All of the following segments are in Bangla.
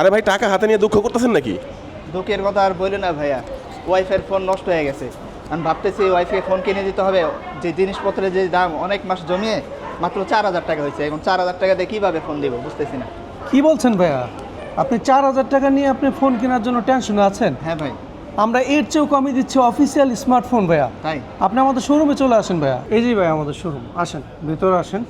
আরে ভাই টাকা হাতে নিয়ে দুঃখ করতেছেন নাকি? দুঃখের কথা আর বলে না ভাইয়া। ওয়াইফাইয়ের ফোন নষ্ট হয়ে গেছে। আমি ভাবতেছি ওয়াইফাই ফোন কিনে দিতে হবে। যে জিনিসপত্রের যে দাম অনেক মাস জমিয়ে মাত্র চার হাজার টাকা হয়েছে। এখন চার হাজার টাকা দিয়ে কীভাবে ফোন দিব বুঝতেছি না। কি বলছেন ভাইয়া? আপনি চার হাজার টাকা নিয়ে আপনি ফোন কেনার জন্য টেনশনে আছেন? হ্যাঁ ভাই। আমরা এর চেয়েও কমই দিচ্ছি অফিসিয়াল স্মার্টফোন ভাইয়া। তাই? আপনি আমাদের শোরুমে চলে আসেন ভাইয়া। এই যে ভাইয়া আমাদের শোরুম আসেন ভেতরে আসেন।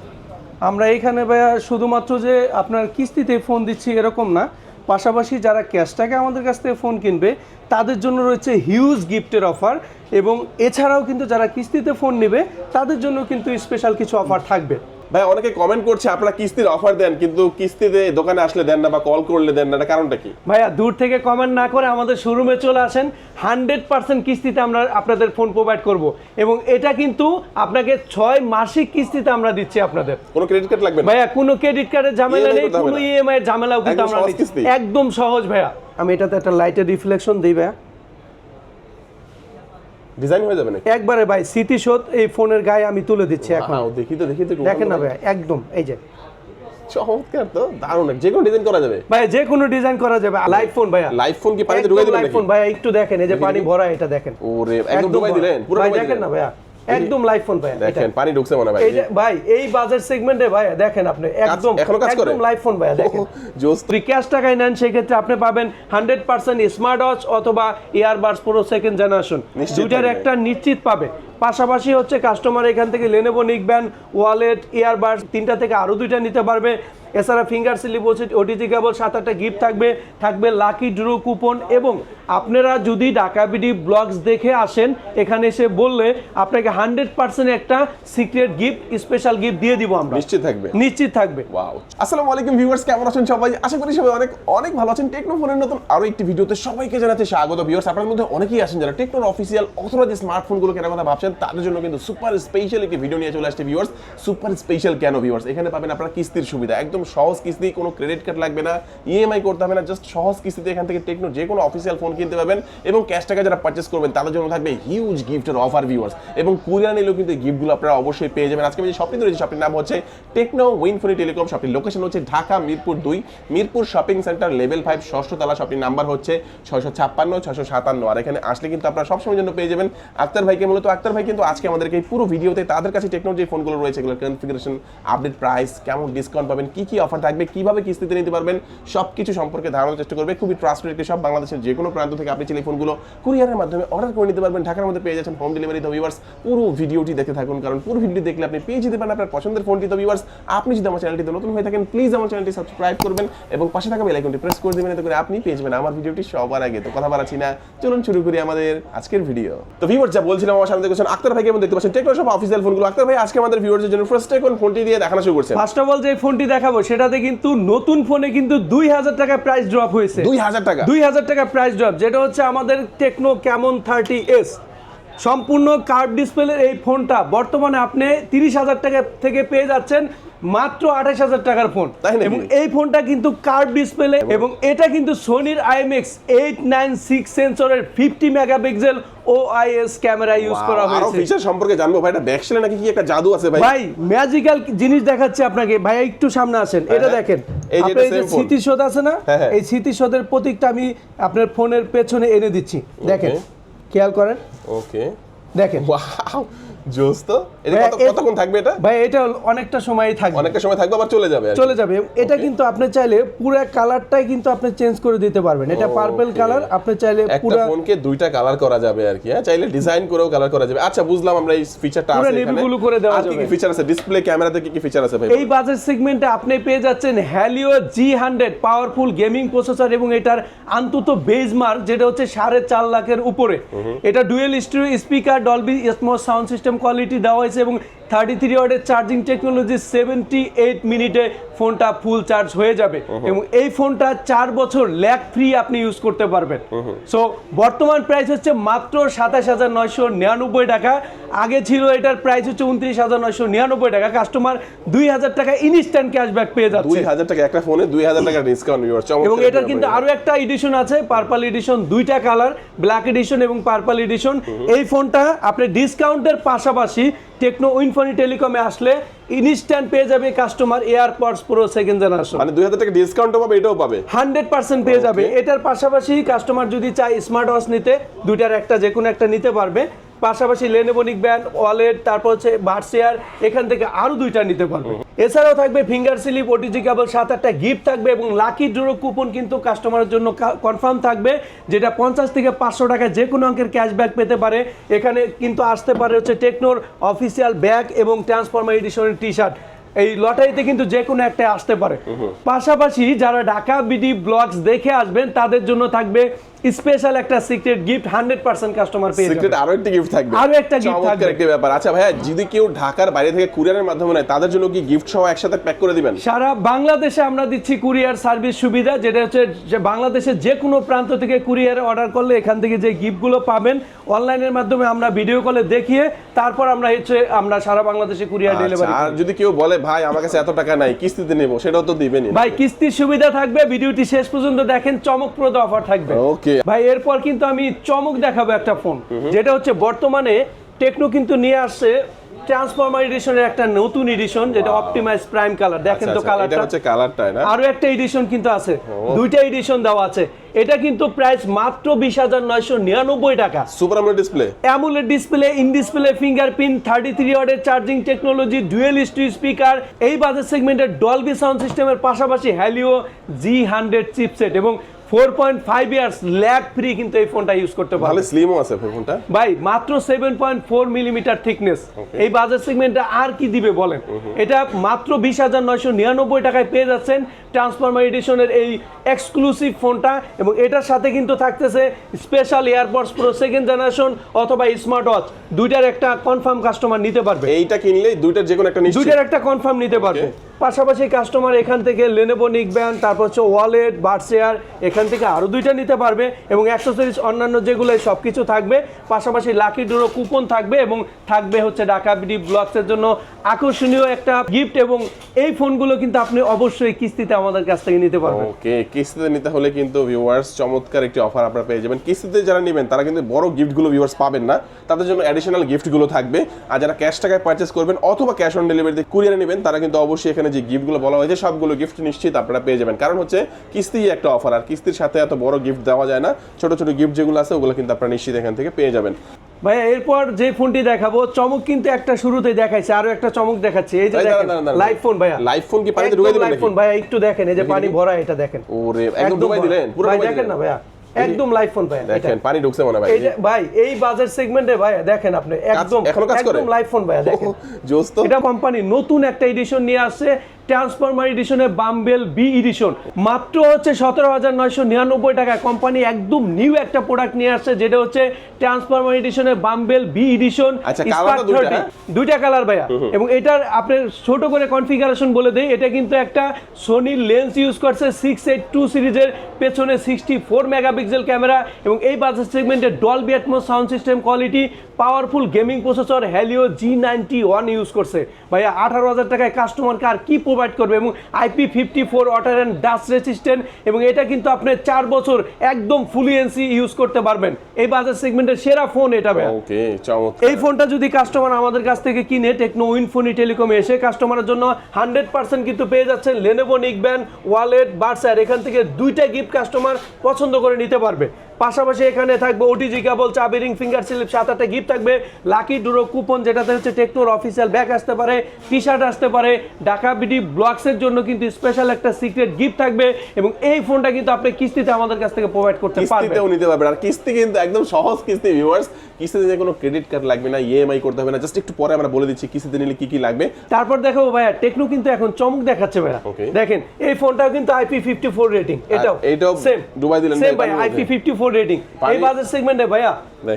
আমরা এইখানে ভাইয়া শুধুমাত্র যে আপনার কিস্তিতে ফোন দিচ্ছি এরকম না। পাশাপাশি যারা ক্যাশ টাকা আমাদের কাছ থেকে ফোন কিনবে, তাদের জন্য রয়েছে হিউজ গিফটের অফার এবং এছাড়াও কিন্তু যারা কিস্তিতে ফোন নেবে, তাদের জন্য কিন্তু স্পেশাল কিছু অফার থাকবে। ভাই অনেকে কমেন্ট করছে আপনারা কিস্তির অফার দেন কিন্তু কিস্তিতে দোকানে আসলে দেন না বা কল করলে দেন না। এটা কারণটা কি? ভাইয়া দূর থেকে কমেন্ট না করে আমাদের শোরুমে চলে আসেন। হান্ড্রেড পার্সেন্ট কিস্তিতে আমরা আপনাদের ফোন প্রোভাইড করব। এবং এটা কিন্তু আপনাকে ছয় মাসিক কিস্তিতে আমরা দিচ্ছি আপনাদের। কোনো ক্রেডিট কার্ড লাগবে ভাইয়া কোনো ক্রেডিট কার্ডের ঝামেলা নেই কোনো। ইএমআই এর ঝামেলাও কিন্তু একদম আমরা সহজ একদম সহজ ভাইয়া। আমি এটাতে একটা লাইটের রিফ্লেকশন দিই ভাইয়া। ডিজাইন হয়ে যাবে নাকি? একবারে ভাই স্মৃতিশোধ এই ফোনের গায়ে আমি তুলে দিচ্ছি এখন। দেখি তো দেখি তো দেখেন না ভাই একদম এই যে। চমৎকার তো দারুণ। যে কোনো ডিজাইন করা যাবে। ভাই যে কোনো ডিজাইন করা যাবে। লাইভ ফোন ভাইয়া। লাইভ ফোন কি পানিতে ডুবে দিবেন লাইভ ফোন ভাইয়া একটু দেখেন এই যে পানি ভরা এটা দেখেন। ওরে একদম ডুবাই দিলেন পুরো ভাই দেখেন না ভাইয়া। একদম লাইভ ফোন ভাইয়া দেখেন পানি ঢুকছে মনে ভাই ভাই এই বাজার সেগমেন্টে ভাই দেখেন আপনি একদম একদম লাইভ ফোন ভাই দেখেন। যদি ক্যাশ টাকায় নেন সেই ক্ষেত্রে আপনি পাবেন হান্ড্রেড পার্সেন্ট স্মার্ট ওয়াচ অথবা ইয়ারবাডস প্রো সেকেন্ড জেনারেশন দুটার দুইটার একটা নিশ্চিত পাবে। পাশাপাশি হচ্ছে কাস্টমার এখান থেকে লেনেভো নিকবেন ওয়ালেট ইয়ারবাডস তিনটা থেকে আরও দুইটা নিতে পারবে। এছাড়া ফিঙ্গার স্লিপ ওটিজি কেবল সাত আটটা গিফট থাকবে। থাকবে লাকি ড্রো কুপন এবং আপনারা যদি ঢাকাবিডি ব্লগস দেখে আসেন এখানে এসে বললে আপনাকে হান্ড্রেড পার্সেন্ট একটা সিক্রেট গিফট স্পেশাল গিফট দিয়ে দিব আমরা। নিশ্চিত থাকবে। নিশ্চিত থাকবে। ওয়াও আসসালামু আলাইকুম ভিউয়ার্স কেমন আছেন সবাই? আশা করি সবাই অনেক অনেক ভালো আছেন। টেকনো ফোনের নতুন আরও একটি ভিডিওতে সবাইকে জানাতে স্বাগত ভিউয়ার্স আপনাদের মধ্যে অনেকেই আছেন যারা টেকনোর অফিসিয়াল অথবা যে স্মার্টফোনগুলো কেনার কথা ভাবছেন। তাদের জন্য কিন্তু সুপার স্পেশাল একটি ভিডিও নিয়ে চলে আসছে ভিউয়ার্স সুপার স্পেশাল কেন ভিউয়ার্স এখানে পাবেন আপনারা কিস্তির সুবিধা। একদম সহজ কিস্তি, কোনো ক্রেডিট কার্ড লাগবে না ইএমআই করতে হবে না জাস্ট সহজ কিস্তিতে এখান থেকে টেকনো যে কোনো অফিসিয়াল ফোন কিনতে পাবেন এবং ক্যাশ টাকা যারা পারচেস করবেন, তাদের জন্য থাকবে হিউজ গিফটের অফার ভিউয়ার্স এবং কুরিয়ার নিলেও কিন্তু গিফটগুলো আপনারা অবশ্যই পেয়ে যাবেন। আজকে আমি যে শপটি রয়েছে শপটির নাম হচ্ছে টেকনো উইনফোনি টেলিকম শপটির লোকেশন হচ্ছে ঢাকা, মিরপুর দুই। Mirpur shopping centre level five ষষ্ঠ তলা শপটির নাম্বার হচ্ছে ছয়শো ছাপ্পান্ন, ছয়শো সাতান্ন। আর এখানে আসলে কিন্তু আপনারা সবসময় জন্য পেয়ে যাবেন। আক্তার ভাইকে মূলত আক্তার কিন্তু আজকে আমাদেরকে এই পুরো ভিডিওতে তাদের কাছে টেকনো যে ফোনগুলো রয়েছে, এগুলোর কনফিগারেশন আপডেট প্রাইস কেমন ডিসকাউন্ট পাবেন, কি কি অফার থাকবে, কীভাবে কিস্তিতে নিতে পারবেন সব কিছু সম্পর্কে ধারণার চেষ্টা করবে। খুবই ট্রাস্টেড একটি সব বাংলাদেশের যে কোনো প্রান্ত থেকে আপনি চাইলে ফোনগুলো কুরিয়ারের মাধ্যমে অর্ডার করে নিতে পারবেন। ঢাকার মধ্যে পেয়ে যাচ্ছেন হোম ডেলিভারি তো ভিউয়ার্স পুরো ভিডিওটি দেখতে থাকুন, কারণ পুরো ভিডিও দেখলে আপনি পেয়ে যেতে পারেন আপনার পছন্দের ফোনটি তো ভিউয়ার্স আপনি যদি আমার চ্যানেলটিতে নতুন হয়ে থাকেন প্লিজ আমার চ্যানেলটি সাবস্ক্রাইব করবেন এবং পাশে থাকা বেল আইকনটি প্রেস করে দেবেন, এতে করে আপনি পেয়ে যাবেন আমার ভিডিওটি সবার আগে। তো কথা বাড়াচ্ছি না, চলুন শুরু করি আমাদের আজকের ভিডিও তো ভিউয়ার্স যা বলছিলাম, আমার সামনে দেখছেন আক্তার ভাইকে দেখতে পাচ্ছেন টেকনো সব অফিসিয়াল ফোনগুলো আক্তার ভাই আজকে আমাদের ভিউয়ার্সের জন্য ফার্স্ট এখন ফোনটি দিয়ে দেখানো শুরু করছেন ফার্স্ট অফ অল যে ফোনটি দেখাবো সেটাতে কিন্তু নতুন ফোনে কিন্তু দুই হাজার টাকা প্রাইস ড্রপ হয়েছে। দুই হাজার টাকা। দুই হাজার টাকা প্রাইস ড্রপ যেটা হচ্ছে আমাদের টেকনো ক্যামন থার্টি এস সম্পূর্ণ কার্ভ ডিসপ্লের এই ফোনটা। বর্তমানে আপনি তিরিশ হাজার টাকা থেকে পেয়ে যাচ্ছেন মাত্র আঠাশ হাজার টাকার ফোন। এবং এই ফোনটা কিন্তু কার্ভ ডিসপ্লে এবং এটা কিন্তু সোনির আইএমএক্স এইট নাইন সিক্স সেন্সরের ফিফটি মেগাপিক্সেল ও আইএস ক্যামেরা ইউজ করা আরও হয়েছে। ফিচার সম্পর্কে জানব ভাই এটা ব্যাকসেলে নাকি কি একটা জাদু আছে ভাই? ভাই ম্যাজিক্যাল জিনিস দেখাচ্ছে আপনাকে। ভাই একটু সামনে আসেন। এটা হ্যাঁ। দেখেন। এই যে। স্মৃতিশোধ আছে না? হ্যাঁ, হ্যাঁ। এই স্মৃতিশোধের প্রতীকটা আমি আপনার ফোনের পেছনে এনে দিচ্ছি। দেখেন। খেয়াল করেন। ওকে দেখেন। ওয়াও জোস তো? এটা কত কতক্ষণ থাকবে এটা? ভাই এটা অনেকটা থাকবে। অনেকটা সময় থাকবে আবার চলে যাবে। চলে যাবে। এটা কিন্তু আপনি চাইলে পুরো কালারটাই কিন্তু আপনি চেঞ্জ করে দিতে পারবেন। এটা পার্পল কালার আপনি চাইলে পুরো ফোনকে দুইটা কালার করা যাবে আর কি হ্যাঁ? চাইলে ডিজাইন করেও কালার করা যাবে। আচ্ছা বুঝলাম আমরা এই ফিচারটা আছে এখানে। করে দেওয়া আর কি ফিচার আছে? ডিসপ্লে ক্যামেরাতে কি কি ফিচার আছে ভাই? এই বাজেট সেগমেন্টে আপনি পেয়ে যাচ্ছেন Helio G hundred powerful gaming processor এবং এটার আন্তত বেজমার্ক যেটা হচ্ছে সাড়ে চার লাখের উপরে। এটা ডুয়েল স্টিরিও স্পিকার ডলবি স্মোর সাউন্ড সিস্টেম কোয়ালিটি দেওয়া হয়েছে এবং থার্টি থ্রি ওয়ার্ডের চার্জিং টেকনোলজি সেভেন্টি এইট মিনিটে ফোনটা ফুল চার্জ হয়ে যাবে। এবং এই ফোনটা চার বছর ল্যাক ফ্রি আপনি ইউজ করতে পারবেন। সো বর্তমান প্রাইস হচ্ছে মাত্র সাতাশ হাজার নয়শো নিরানব্বই টাকা। আগে ছিল এটার প্রাইস হচ্ছে উনত্রিশ হাজার নয়শো নিরানব্বই টাকা। কাস্টমার দুই হাজার টাকা ইনস্ট্যান্ট ক্যাশব্যাক পেয়ে যাচ্ছে। দুই হাজার টাকা একটা ফোনে দুই হাজার টাকা ডিসকাউন্ট এবং এটার কিন্তু আরও একটা এডিশন আছে পার্পল এডিশন দুইটা কালার ব্ল্যাক এডিশন এবং পার্পল এডিশন এই ফোনটা আপনি ডিসকাউন্টের পাশাপাশি টেকনো উইনফোনি টেলিকমে আসলে ইনস্ট্যান্ট পেয়ে যাবে customer AirPods pro second generation মানে দুই হাজার টাকা ডিসকাউন্ট পাবে এটাও পাবে? হান্ড্রেড পার্সেন্ট পেয়ে যাবে। এটার পাশাপাশি কাস্টমার যদি চায় স্মার্ট ওয়াচ নিতে দুইটার একটা যেকোনো একটা নিতে পারবে। পাশাপাশি লেনেবনিক ব্যান্ড ওয়ালেট তারপর হচ্ছে বার্সিয়ার এখান থেকে আরও দুইটা নিতে পারবে। এছাড়াও থাকবে ফিঙ্গার স্লিপ ওটিজি কেবল সাত আটটা গিফট থাকবে এবং লাকি ড্রো কুপন কিন্তু কাস্টমারের জন্য কনফার্ম থাকবে যেটা পঞ্চাশ থেকে পাঁচশো টাকা যে কোনো অঙ্কের ক্যাশব্যাক পেতে পারে। এখানে কিন্তু আসতে পারে হচ্ছে টেকনোর অফিসিয়াল ব্যাগ এবং ট্রান্সফর্মার এডিশনের টি শার্ট এই লটারিতে কিন্তু যে কোনো একটা আসতে পারে। পাশাপাশি যারা ঢাকা বিডি ব্লগস দেখে আসবেন তাদের জন্য থাকবে স্পেশাল একটা secret gift hundred percent customer পেয়ে সিক্রেট আরও একটা গিফট থাকবে। আরও একটা চমৎকার থাকবে। একটি ব্যাপার। আচ্ছা ভাইয়া যদি কেউ ঢাকার বাইরে থেকে কুরিয়ারের মাধ্যমে নেয় তাদের জন্য কি গিফট সহ একসাথে প্যাক করে দিবেন? সারা বাংলাদেশে আমরা দিচ্ছি কুরিয়ার সার্ভিস সুবিধা যেটা হচ্ছে যে বাংলাদেশের যে কোনো প্রান্ত থেকে কুরিয়ার অর্ডার করলে এখান থেকে যে গিফটগুলো পাবেন অনলাইনের মাধ্যমে আমরা ভিডিও কলে দেখিয়ে তারপর আমরা হচ্ছে আমরা সারা বাংলাদেশে কুরিয়ার আচ্ছা, ডেলিভারি আর যদি কেউ বলে ভাই আমার কাছে এত টাকা নাই কিস্তিতে নেব সেটাও তো দিবেনই। ভাই কিস্তির সুবিধা থাকবে ভিডিওটি শেষ পর্যন্ত দেখেন চমকপ্রদ অফার থাকবে। ওকে ভাই এরপর কিন্তু আমি চমক দেখাবো একটা ফোন। যেটা হচ্ছে বর্তমানে টেকনো কিন্তু নিয়ে আসছে ট্রান্সফরমার এডিশনের একটা নতুন এডিশন যেটা অপটিমাইজ প্রাইম কালার দেখেন তো আচ্ছা, এটা কালারটা হচ্ছে কালারটা না? আরও একটা এডিশন কিন্তু আছে। দুইটা এডিশন দেওয়া আছে। এটা কিন্তু প্রাইস মাত্র বিশ হাজার নয়শো নিরানব্বই টাকা। Super AMOLED display AMOLED display in display fingerprint thirty three ওয়ার্ডের চার্জিং টেকনোলজি ডুয়েল স্টু স্পিকার এই বাজেট সেগমেন্টের ডলবি সাউন্ড সিস্টেমের পাশাপাশি হ্যালিও জি হান্ড্রেড চিপসেট এবং four point five years lag free কিন্তু এই ফোনটা ইউজ করতে ভালো স্লিমও আছে ফোনটা ভাই মাত্র seven point four millimetre thickness এই বাজার সেগমেন্টে আর কি দিবে বলেন? এটা মাত্র বিশ হাজার নয়শো নিরানব্বই টাকায় পেয়ে যাচ্ছেন ট্রান্সফরমার এডিশনের এই এক্সক্লুসিভ ফোনটা এবং এটার সাথে কিন্তু থাকতেছে special AirPods pro second generation অথবা স্মার্ট ওয়াচ দুইটার একটা কনফার্ম কাস্টমার নিতে পারবে। এইটা কিনলে দুইটার যে কোনো একটা দুইটার একটা কনফার্ম নিতে পারবে। পাশাপাশি কাস্টমার এখান থেকে লেনেভো নিক ব্যান্ড তারপর হচ্ছে ওয়ালেট বার্সেয়ার এখান থেকে আরও দুইটা নিতে পারবে এবং অ্যাক্সেসরিজ অন্যান্য যেগুলো সব কিছু থাকবে। পাশাপাশি লাকি ডোরো কুপন থাকবে এবং থাকবে হচ্ছে ঢাকা বিডি ব্লগসের জন্য আকর্ষণীয় একটা গিফট এবং এই ফোনগুলো কিন্তু আপনি অবশ্যই কিস্তিতে আমাদের কাছ থেকে নিতে পারবেন। ওকে কিস্তিতে নিতে হলে কিন্তু ভিউয়ার্স চমৎকার একটি অফার আপনারা পেয়ে যাবেন। কিস্তিতে যারা নেবেন, তারা কিন্তু বড় গিফটগুলো ভিউয়ার্স পাবেন না। তাদের জন্য অ্যাডিশনাল গিফটগুলো থাকবে। আর যারা ক্যাশ টাকায় পারচেস করবেন অথবা ক্যাশ অন ডেলিভারিতে কুরিয়ারে নেবেন, তারা কিন্তু অবশ্যই এখানে যে গিফটগুলো বলা হয়েছে সবগুলো গিফট নিশ্চিত আপনারা পেয়ে যাবেন। কারণ হচ্ছে কিস্তি একটা অফার আর কিস্তির সাথে এত বড় গিফট দেওয়া যায় না। ছোট ছোট গিফট যেগুলো আছে ওগুলো কিন্তু আপনারা নিশ্চিত এখান থেকে পেয়ে যাবেন। ভাইয়া এরপর যে ফোনটি দেখাবো চমক কিন্তু একটা শুরুতেই দেখাইছে আরও একটা চমক দেখাচ্ছে। এই যে দেখেন। লাইভ ফোন ভাইয়া। লাইভ ফোন কি পানিতে ঢুকাই দিবেন লাইভ নাকি? ফোন ভাইয়া একটু দেখেন এই যে পানি ভরা এটা দেখেন। ওরে একদম ডুবাই দিলেন পুরো ভাই দেখেন না ভাইয়া। একদম লাইভ ফোন ভাইয়া দেখেন পানি ঢুকছে মনে ভাই। ভাই এই বাজার সেগমেন্টে ভাই দেখেন আপনি একদম এখন কাজ করে? একদম লাইভ ফোন ভাইয়া দেখেন। জোস তো। এটা কোম্পানি নতুন একটা এডিশন নিয়ে আসছে ট্রান্সফরমার এডিশনে বাম্বেল বি এডিশন। মাত্র হচ্ছে সতেরো হাজার নয়শো নিরানব্বই টাকায় কোম্পানি একদম নিউ একটা প্রোডাক্ট নিয়ে আসছে যেটা হচ্ছে ট্রান্সফরমার এডিশনের বাম্বেল বি এডিশন আচ্ছা, দুইটা, হ্যাঁ? কালার ভাইয়া। এবং এটার আপনার ছোট করে কনফিগারেশন বলে দেই এটা কিন্তু একটা সোনি লেন্স ইউজ করছে সিক্স এইট টু সিরিজের পেছনে সিক্সটি ফোর মেগাপিক্সেল ক্যামেরা এবং এই বাজার সেগমেন্টে Dolby Atmos sound system quality powerful gaming processor Helio G ninety one use করছে। ভাইয়া আঠারো হাজার টাকায় কাস্টমারকে আর কী প্রোভাইড করবে? এবং IP fifty four water and dust resistant এবং এটা কিন্তু আপনি চার বছর একদম ফুলিয়েন্সি ইউজ করতে পারবেন। এই বাজার সেগমেন্টের সেরা ফোন এটা ভাইয়া। এই ফোনটা যদি কাস্টমার আমাদের কাছ থেকে কিনে টেকনো উইনফোনি টেলিকমে এসে কাস্টমারের জন্য হান্ড্রেড পার্সেন্ট কিন্তু পেয়ে যাচ্ছেন লেনেভো নিকব্যান ওয়ালেট বার্সার এখান থেকে দুইটা গিফট কাস্টমার পছন্দ করে নিতে পারবে। পাশাপাশি এখানে থাকবে ওটিজি কেবল চাবি রিং ফিঙ্গার স্লিপ সাত আটটা গিফট থাকবে। লাকি ডুরো কুপন যেটাতে হচ্ছে টেকনোর অফিসিয়াল ব্যাগ আসতে পারে টি শার্ট আসতে পারে। ঢাকা বিডি ব্লগসের জন্য কিন্তু স্পেশাল একটা সিক্রেট গিফট থাকবে এবং এই ফোনটা কিন্তু আপনি কিস্তিতে আমাদের কাছ থেকে প্রোভাইড করতে পারবেন। কিস্তিতেও নিতে পারবেন। আর কিস্তি কিন্তু একদম সহজ কিস্তি ভিউয়ার্স কিস্তিতে যে কোনো ক্রেডিট কার্ড লাগবে না ইএমআই করতে হবে না। জাস্ট একটু পরে আমরা বলে দিচ্ছি কিস্তিতে নিলে কি কি লাগবে। তারপর দেখো ভাইয়া টেকনো কিন্তু এখন চমক দেখাচ্ছে ভাইয়া. দেখেন এই ফোনটাও কিন্তু আইপি ফিফটি ফোর রেটিং এটাও এটাও সেম ডুবাই দিলেন সেম ভাই, আইপি। ফিফটি ফোর রেটিং পানি- এই বাজার সেগমেন্টে ভাইয়া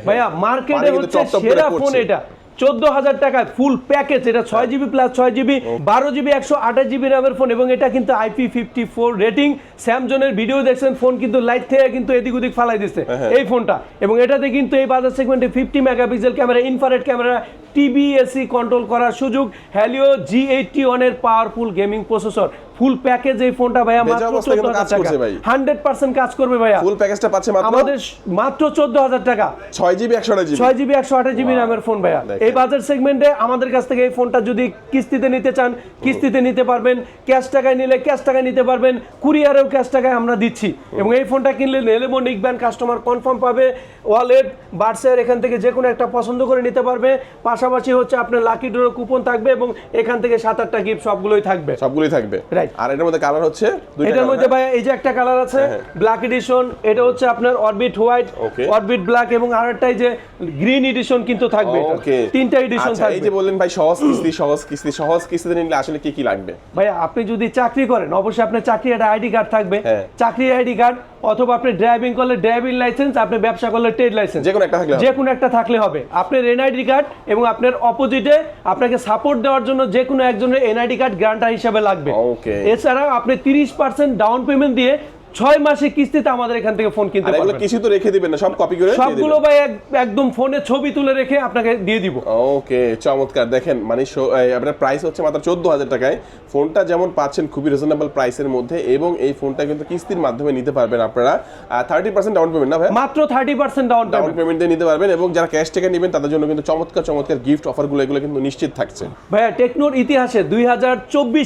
ভাইয়া মার্কেটে হচ্ছে সেরা ফোন এটা। চোদ্দ হাজার টাকায় ফুল প্যাকেজ এটা ছয় জিবি প্লাস ছয় জিবি বারো জিবি একশো আঠাশ জিবি র্যামের ফোন এবং এটা কিন্তু আইপি ফিফটি ফোর রেটিং স্যামজনের ভিডিও দেখছেন ফোন কিন্তু লাইট থেকে কিন্তু এদিক ওদিক ফালাই দিচ্ছে হ্যাঁ। এই ফোনটা এবং এটাতে কিন্তু এই বাজার সেগমেন্টে fifty megapixel camera infrared camera টিবিএসি control করার সুযোগ হ্যালিও জি এইটটি ওয়ানের powerful gaming processor full package এই ফোনটা ভাইয়া মাত্র অবস্থায় চোদ্দ কিন্তু কাজ হাজার টাকা করছে ভাই। হান্ড্রেড পার্সেন্ট কাজ করবে ভাইয়া। ফুল প্যাকেজটা পাচ্ছে মাত্র? আমাদের মাত্র চোদ্দ হাজার টাকা। ছয় জিবি একশো জিবি ছয় জিবি একশো আঠাশ জিবি নামের ফোন ভাইয়া। এই বাজার সেগমেন্টে আমাদের কাছ থেকে এই ফোনটা যদি কিস্তিতে নিতে চান কিস্তিতে নিতে পারবেন ক্যাশ টাকায় নিলে ক্যাশ টাকায় নিতে পারবেন কুরিয়ারেও ক্যাশ টাকায় আমরা দিচ্ছি। এবং এই ফোনটা কিনলে নেলেমো নিকব্যান কাস্টমার কনফার্ম পাবে ওয়ালেট বার্সের এখান থেকে যে কোনো একটা পছন্দ করে নিতে পারবে। পাশাপাশি হচ্ছে আপনার লাকি ডোর কুপন থাকবে এবং এখান থেকে সাত আটটা গিফট সবগুলোই থাকবে। সবগুলোই থাকবে। Right. আর এটার মধ্যে কালার হচ্ছে এটার মধ্যে হ্যাঁ? ভাই এই যে একটা কালার আছে হ্যাঁ। ব্ল্যাক এডিশন এটা হচ্ছে আপনার অরবিট হোয়াইট অরবিট ব্ল্যাক এবং আরেকটাই যে গ্রিন এডিশন কিন্তু থাকবে তিনটা এডিশন আচ্ছা এই যে বললেন ভাই সহজ কিস্তি সহজ কিস্তি সহজ কিস্তিতে নিলে আসলে কি কি লাগবে ভাই আপনি যদি চাকরি করেন অবশ্যই আপনার চাকরি একটা আইডি কার্ড থাকবে হ্যাঁ। চাকরি আইডি কার্ড অথবা আপনি ড্রাইভিং করলে ড্রাইভিং লাইসেন্স আপনি ব্যবসা করলে ট্রেড লাইসেন্স যে কোনো একটা থাকলে। যে কোনো একটা থাকলে হবে। আপনার এনআইডি কার্ড এবং আপনার অপোজিটে আপনাকে সাপোর্ট দেওয়ার জন্য যে কোনো একজনের এনআইডি কার্ড গ্রান্টার হিসেবে লাগবে. এছাড়াও আপনি তিরিশ পার্সেন্ট ডাউন পেমেন্ট দিয়ে ছয় মাসে কিস্তিতে আমাদের এখান থেকে ফোন কিনতে পারবেন। কিছু তো রেখে দিবেন না সব কপি করে সবগুলো। ভাই এক- একদম ফোনে ছবি তুলে রেখে আপনাকে দিয়ে দিব। ওকে চমৎকার। দেখেন মানে আপনার প্রাইস হচ্ছে মাত্র চোদ্দ হাজার টাকায়। ফোনটা যেমন পাচ্ছেন খুবই রিজনেবল প্রাইসের মধ্যে এবং এই ফোনটা কিন্তু কিস্তির মাধ্যমে নিতে পারবেন আপনারা। থার্টি পার্সেন্ট ডাউন পেমেন্ট না ভাই মাত্র thirty percent down down payment দিয়ে নিতে পারবেন এবং যারা ক্যাশ টাকা নেবেন তাদের জন্য কিন্তু চমৎকার চমৎকার গিফট অফারগুলো এগুলো কিন্তু নিশ্চিত থাকছে। ভাইয়া টেকনোর ইতিহাসে দুই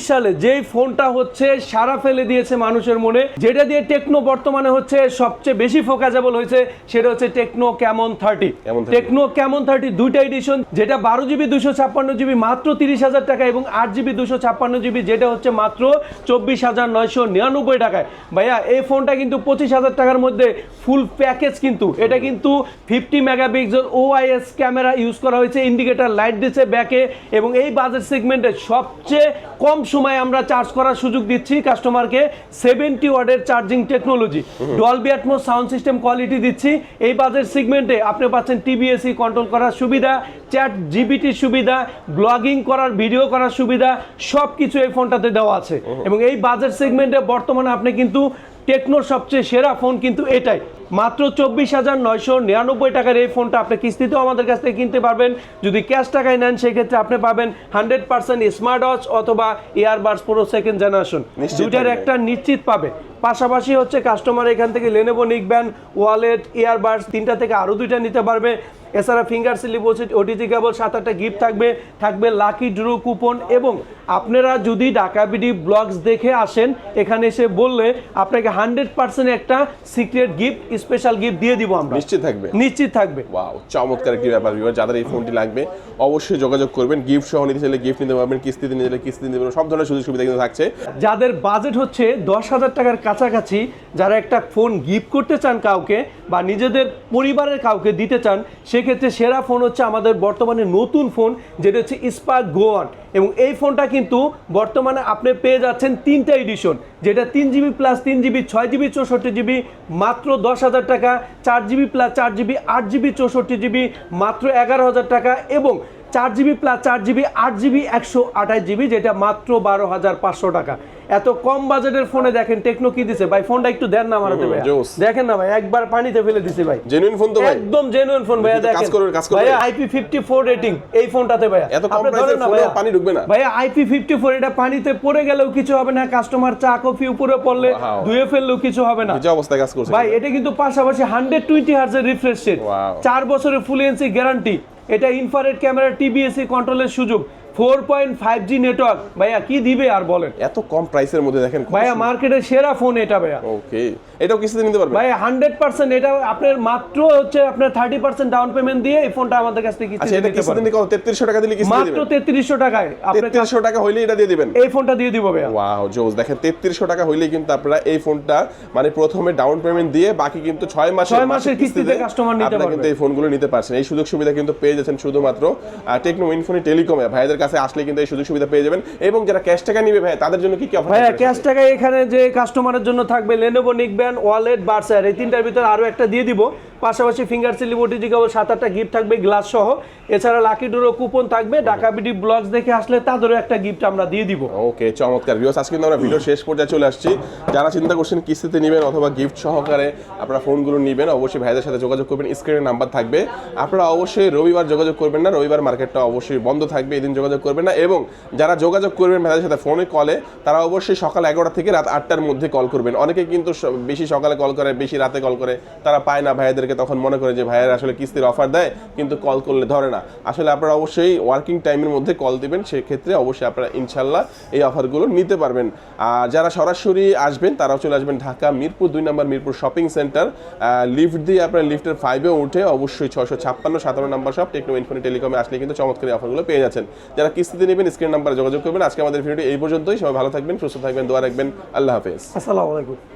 সালে যেই ফোনটা হচ্ছে সারা ফেলে দিয়েছে মানুষের মনে যেটা দিয়ে টেকনো বর্তমানে হচ্ছে সবচেয়ে বেশি ফোকাসেবল হয়েছে সেটা হচ্ছে Tecno Camon thirty. Camon 30 Tecno Camon thirty দুইটা এডিশন যেটা বারো জিবি দুশো ছাপ্পান্ন জিবি মাত্র তিরিশ হাজার টাকা এবং আট জিবি দুশো ছাপ্পান্ন জিবি যেটা হচ্ছে মাত্র চব্বিশ হাজার নয়শো নিরানব্বই টাকায়। ভাইয়া এই ফোনটা কিন্তু পঁচিশ হাজার টাকার মধ্যে ফুল প্যাকেজ কিন্তু। এটা কিন্তু fifty megapixel OIS camera use করা হয়েছে ইন্ডিকেটর লাইট দিচ্ছে ব্যাকে এবং এই বাজেট সেগমেন্টে সবচেয়ে কম সময়ে আমরা চার্জ করার সুযোগ দিচ্ছি কাস্টমারকে সেভেন্টি ওয়ার্ডের charging technology Dolby Atmos sound system quality দিচ্ছি। এই বাজেট সেগমেন্টে আপনি পাচ্ছেন টিবিএসি কন্ট্রোল করার সুবিধা চ্যাট জিবিটির সুবিধা ব্লগিং করার ভিডিও করার সুবিধা সব কিছু এই ফোনটাতে দেওয়া আছে। এবং এই বাজেট সেগমেন্টে বর্তমানে আপনি কিন্তু টেকনোর সবচেয়ে সেরা ফোন কিন্তু এটাই। মাত্র চব্বিশ হাজার নয়শো নিরানব্বই টাকার এই ফোনটা আপনি কিস্তিতেও আমাদের কাছ থেকে কিনতে পারবেন। যদি ক্যাশ টাকায় নেন সেক্ষেত্রে আপনি পাবেন হান্ড্রেড পার্সেন্ট স্মার্ট ওয়াচ অথবা ইয়ারবাডস প্রো সেকেন্ড জেনারেশন দুইটার একটা নিশ্চিত পাবে। পাশাপাশি হচ্ছে কাস্টমার এখান থেকে লেনেবো নিকব্যান ওয়ালেট ইয়ারবাডস তিনটা থেকে আরও দুইটা নিতে পারবে। এছাড়া ফিঙ্গার স্লিপ ওটিজি কেবল সাত আটটা গিফট থাকবে থাকবে লাকি ড্রু কুপন এবং আপনারা যদি ঢাকাবিডি ব্লগস দেখে আসেন এখানে এসে বললে আপনাকে হান্ড্রেড পার্সেন্ট একটা সিক্রেট গিফট স্পেশাল গিফট দিয়ে দিব আমরা। নিশ্চিত থাকবে। নিশ্চিত থাকবে। ওয়াও চমৎকার একটি ব্যাপার ভিউয়ার যাদের এই ফোনটি লাগবে অবশ্যই যোগাযোগ করবেন গিফট সহ নিতে চাইলে গিফট নিতে পারবেন কিস্তিতে নিতে চাইলে কিস্তি নিতে পারবেন সব ধরনের সুযোগ সুবিধা কিন্তু থাকছে। যাদের বাজেট হচ্ছে দশ হাজার টাকার কাছাকাছি যারা একটা ফোন গিফট করতে চান কাউকে বা নিজেদের পরিবারের কাউকে দিতে চান সেক্ষেত্রে সেরা ফোন হচ্ছে আমাদের বর্তমানে নতুন ফোন, যেটা হচ্ছে স্পার্ক গোয়ান এবং এই ফোনটা কিন্তু বর্তমানে আপনি পেয়ে যাচ্ছেন তিনটা এডিশন যেটা তিন জিবি প্লাস তিন জিবি, ছয় জিবি, চৌষট্টি জিবি, মাত্র দশ হাজার টাকা, চার জিবি প্লাস চার জিবি, আট জিবি, চৌষট্টি জিবি, মাত্র এগারো হাজার টাকা এবং চার জিবি প্লাস চার জিবি আট জিবি একশো আঠাশ জিবি যেটা মাত্র বারো হাজার পাঁচশো টাকা। এত কম বাজেটের ফোনে দেখেন টেকনো কি দিছে? ভাই ফোনটা একটু দেন না মারাতে ভাই দেখেন না ভাই একবার পানিতে ফেলে দিছে ভাই। জেনুইন ফোন তো ভাই। একদম জেনুইন ফোন ভাইয়া কাজ করবে, কাজ করবে। ফিফটি ফোর রেটিং এই ফোনটাতে ভাইয়া। এত কম না ফোনে। পানি ঢুকবে না? ফিফটি ফোর এটা পানিতে পড়ে গেলেও কিছু হবে না কাস্টমার চা কফি উপরে পড়লে ধুয়ে ফেললেও কিছু হবে না। যে অবস্থায় কাজ করছে ভাই এটা কিন্তু পাশাপাশি হান্ড্রেড টোয়েন্টি হার্জের রিফ্রেশ রেট Wow. চার বছরের ফুল এনসি গ্যারান্টি এটা ইনফারেড ক্যামেরা টিবিএসি কন্ট্রোলের সুযোগ। Four point five G network. ভাইয়া কি দিবে আর বলেন? এত কম প্রাইসের মধ্যে দেখেন ভাইয়া মার্কেটের সেরা ফোন এটা ভাইয়া। ওকে এটাও কিস্তিতে নিতে পারবেন? ভাই হান্ড্রেড পার্সেন্ট এটা আপনার মাত্র হচ্ছে আপনার থার্টি পার্সেন্ট ডাউন পেমেন্ট দিয়ে এই ফোনটা আমাদের কাছ থেকে আচ্ছা কিস্তিতে এটা নিতে পারবেন। কত? তেত্রিশশো টাকা দিলে কিস্তি মাত্র তেত্রিশশো টাকায় তেত্রিশশো টাকা হইলে এটা দিয়ে দিবেন? এই ফোনটা দিয়ে দিব ভাইয়া। ওয়াও জোস। দেখেন তেত্রিশশো টাকা হইলেই কিন্তু আপনারা এই ফোনটা মানে প্রথমে ডাউন পেমেন্ট দিয়ে বাকি কিন্তু ছয় মাসের ছয় মাসের কিস্তিতে কাস্টমার নিতে আপনারা পারবে। কিন্তু এই ফোনগুলো নিতে পারছেন। এই সুযোগ সুবিধা কিন্তু পেয়ে যাচ্ছেন শুধুমাত্র টেকনো ইনফোনি টেলিকমে ভাইদের কাছে আসলে কিন্তু এই সুযোগ সুবিধা পেয়ে যাবেন। এবং যারা ক্যাশ টাকা নিবে ভাই তাদের জন্য কি কি অফার ভাইয়া ক্যাশ টাকা এখানে যে কাস্টমারের জন্য থাকবে লেনোভো নিকব্যান ওয়ালেট বার্সার এই তিনটার ভিতর আরও একটা দিয়ে দিব। পাশাপাশি ফিঙ্গার সিলি ওটিজি কেবল সাত আটটা গিফট থাকবে গ্লাস সহ। এছাড়া লাকি ডোরও কুপন থাকবে। ঢাকা বিডি ব্লগস দেখে আসলে তাদেরও একটা গিফট আমরা দিয়ে দিব। ওকে চমৎকার। ভিউয়ার্স আজকে কিন্তু আমরা ভিডিও শেষ পর্যায়ে চলে আসছি। যারা চিন্তা করছেন কিস্তিতে নেবেন অথবা গিফট সহকারে আপনারা ফোনগুলো নেবেন অবশ্যই ভাইদের সাথে যোগাযোগ করবেন। স্ক্রিনে নাম্বার থাকবে। আপনারা অবশ্যই রবিবার যোগাযোগ করবেন না। রবিবার মার্কেটটা অবশ্যই বন্ধ থাকবে এদিন যোগাযোগ করবেন না। এবং যারা যোগাযোগ করবেন ভাইদের সাথে ফোনে কলে তারা অবশ্যই সকাল এগারোটা থেকে রাত আটটার মধ্যে কল করবেন। অনেকে কিন্তু বেশি সকালে কল করে বেশি রাতে কল করে। তারা পায় না ভাইয়াদেরকে তখন মনে করে যে ভাইয়ের আসলে কিস্তির অফার দেয়, কিন্তু কল করলে ধরে না। আসলে আপনারা অবশ্যই ওয়ার্কিং টাইমের মধ্যে কল দিবেন, সেক্ষেত্রে অবশ্যই আপনারা ইনশাল্লাহ এই অফারগুলো নিতে পারবেন। আর যারা সরাসরি আসবেন, তারাও চলে আসবেন ঢাকা মিরপুর, দুই number Mirpur shopping centre lift দিয়ে আপনার লিফটের ফাইভে উঠে অবশ্যই ছশো ছাপ্পান্ন, সাতান্ন নাম্বার সব টেকনো ইনফোনি টেলিকমে আসলে কিন্তু চমৎকার অফারগুলো পেয়ে যাচ্ছেন। যারা কিস্তিতে নেবেন স্ক্রিন নাম্বারে যোগাযোগ করবেন। আজকে আমাদের ভিডিওটি এই পর্যন্তই। সবাই ভালো থাকবেন, সুস্থ থাকবেন, দোয়া রাখবেন। আল্লাহ হাফেজ। আসসালামু আলাইকুম।